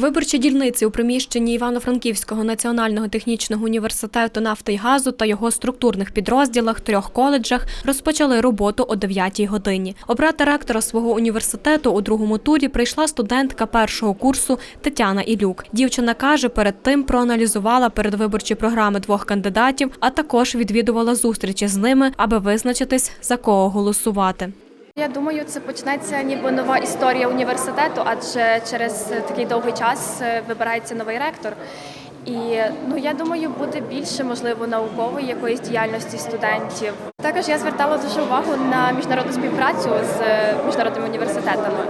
Виборчі дільниці у приміщенні Івано-Франківського національного технічного університету нафти й газу та його структурних підрозділах трьох коледжах розпочали роботу о 9-й годині. Обрати ректора свого університету у другому турі прийшла студентка першого курсу Тетяна Ілюк. Дівчина каже, перед тим проаналізувала передвиборчі програми двох кандидатів, а також відвідувала зустрічі з ними, аби визначитись за кого голосувати. Я думаю, це почнеться ніби нова історія університету, адже через такий довгий час е, вибирається новий ректор. І ну я думаю, буде більше можливо наукової якоїсь діяльності студентів. Також я звертала дуже увагу на міжнародну співпрацю з е, міжнародними університетами.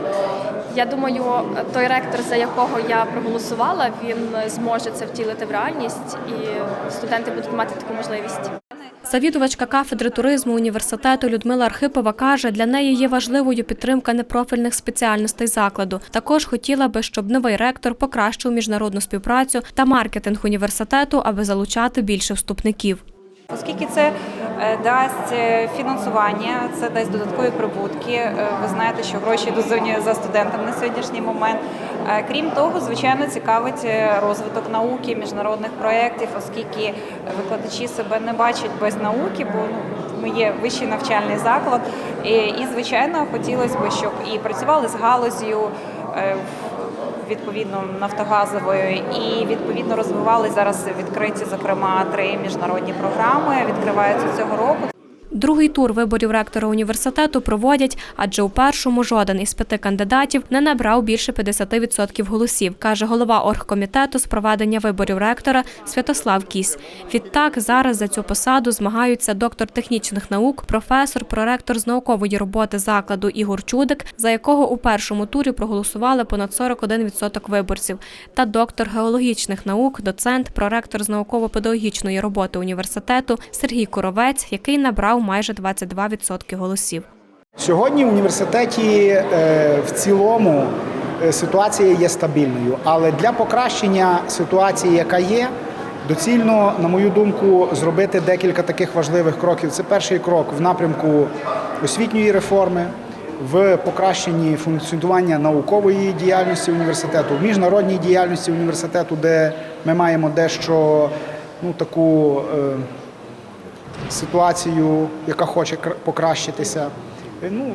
Я думаю, той ректор, за якого я проголосувала, він зможе це втілити в реальність, і студенти будуть мати таку можливість. Завідувачка кафедри туризму університету Людмила Архипова каже, для неї є важливою підтримка непрофільних спеціальностей закладу. Також хотіла би, щоб новий ректор покращив міжнародну співпрацю та маркетинг університету, аби залучати більше вступників. Оскільки це дасть е, фінансування, це дасть додаткові прибутки. Е, Ви знаєте, що гроші йдуть за- студентами на сьогоднішній момент. Е, Крім того, звичайно, цікавить е, розвиток науки, міжнародних проєктів, оскільки викладачі себе не бачать без науки, бо ну, ми є вищий навчальний заклад. І звичайно, хотілося б, щоб і працювали з галузю. Відповідно нафтогазовою і відповідно розвивали зараз відкриті, зокрема, три міжнародні програми. Відкриваються цього року. Другий тур виборів ректора університету проводять, адже у першому жоден із п'яти кандидатів не набрав більше 50% голосів, каже голова оргкомітету з проведення виборів ректора Святослав Кісь. Відтак зараз за цю посаду змагаються доктор технічних наук, професор, проректор з наукової роботи закладу Ігор Чудик, за якого у першому турі проголосували понад 41% виборців, та доктор геологічних наук, доцент, проректор з науково-педагогічної роботи університету Сергій Коровець, який набрав майже 22% голосів. Сьогодні в університеті е, в цілому е, ситуація є стабільною, але для покращення ситуації, яка є, доцільно, на мою думку, зробити декілька таких важливих кроків. Це перший крок в напрямку освітньої реформи, в покращенні функціонування наукової діяльності університету, в міжнародній діяльності університету, де ми маємо дещо ну, таку. Ситуацію, яка хоче кр- покращитися. Е, Ну,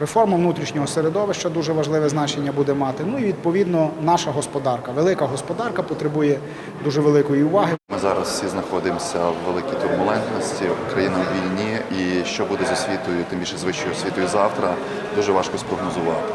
реформа внутрішнього середовища дуже важливе значення буде мати. Ну і відповідно наша господарка. Велика господарка потребує дуже великої уваги. Ми зараз всі знаходимося в великій турбулентності, Україна в війні, і що буде з освітою, тим більше з вищою освітою завтра, дуже важко спрогнозувати.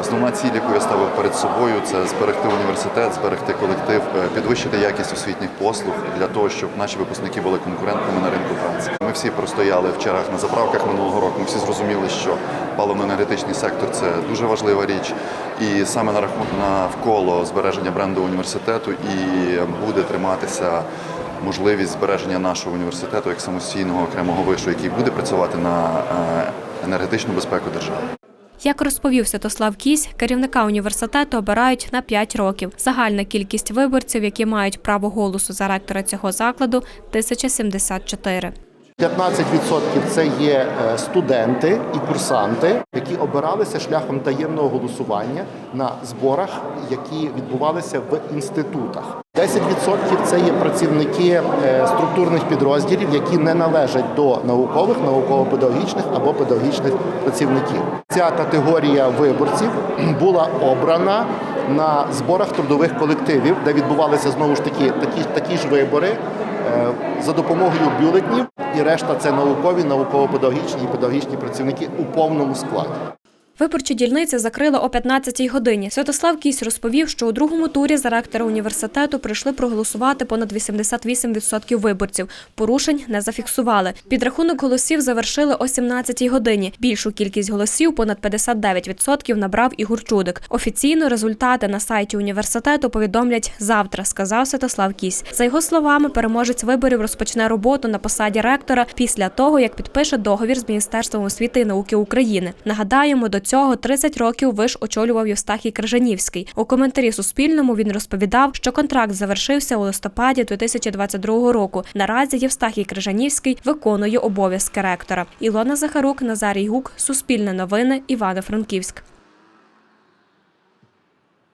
Основна ціль, яку я ставив перед собою, це зберегти університет, зберегти колектив, е, підвищити якість освітніх послуг для того, щоб наші випускники були конкурентними на ринку праці. Ми всі простояли в чергах на заправках минулого року. Ми всі зрозуміли, що паливно-енергетичний сектор це дуже важлива річ, і саме на рахунок навколо збереження бренду університету і буде триматися можливість збереження нашого університету як самостійного окремого вишу, який буде працювати на е, енергетичну безпеку держави. Як розповів Святослав Кісь, керівника університету обирають на 5 років. Загальна кількість виборців, які мають право голосу за ректора цього закладу 1074. 15% це є е, студенти і курсанти, які обиралися шляхом таємного голосування на зборах, які відбувалися в інститутах. 10% це є працівники е, структурних підрозділів, які не належать до наукових, науково-педагогічних або педагогічних працівників. Ця категорія виборців була обрана на зборах трудових колективів, де відбувалися знову ж таки такі, такі ж вибори е, за допомогою бюлетнів, і решта це наукові, науково-педагогічні і педагогічні працівники у повному складі. Виборчі дільниці закрили о 15-й годині. Святослав Кісь розповів, що у другому турі за ректора університету прийшли проголосувати понад 88% виборців. Порушень не зафіксували. Підрахунок голосів завершили о 17-й годині. Більшу кількість голосів, понад 59%, набрав Ігор Чудик. Офіційно результати на сайті університету повідомлять завтра, сказав Святослав Кісь. За його словами, переможець виборів розпочне роботу на посаді ректора після того, як підпише договір з Міністерством освіти і науки України. Нагадаємо, до цього 30 років виш очолював Євстахій Крижанівський. У коментарі Суспільному він розповідав, що контракт завершився у листопаді 2022 року. Наразі Євстахій Крижанівський виконує обов'язки ректора. Ілона Захарук, Назарій Гук, Суспільне новини, Івано-Франківськ.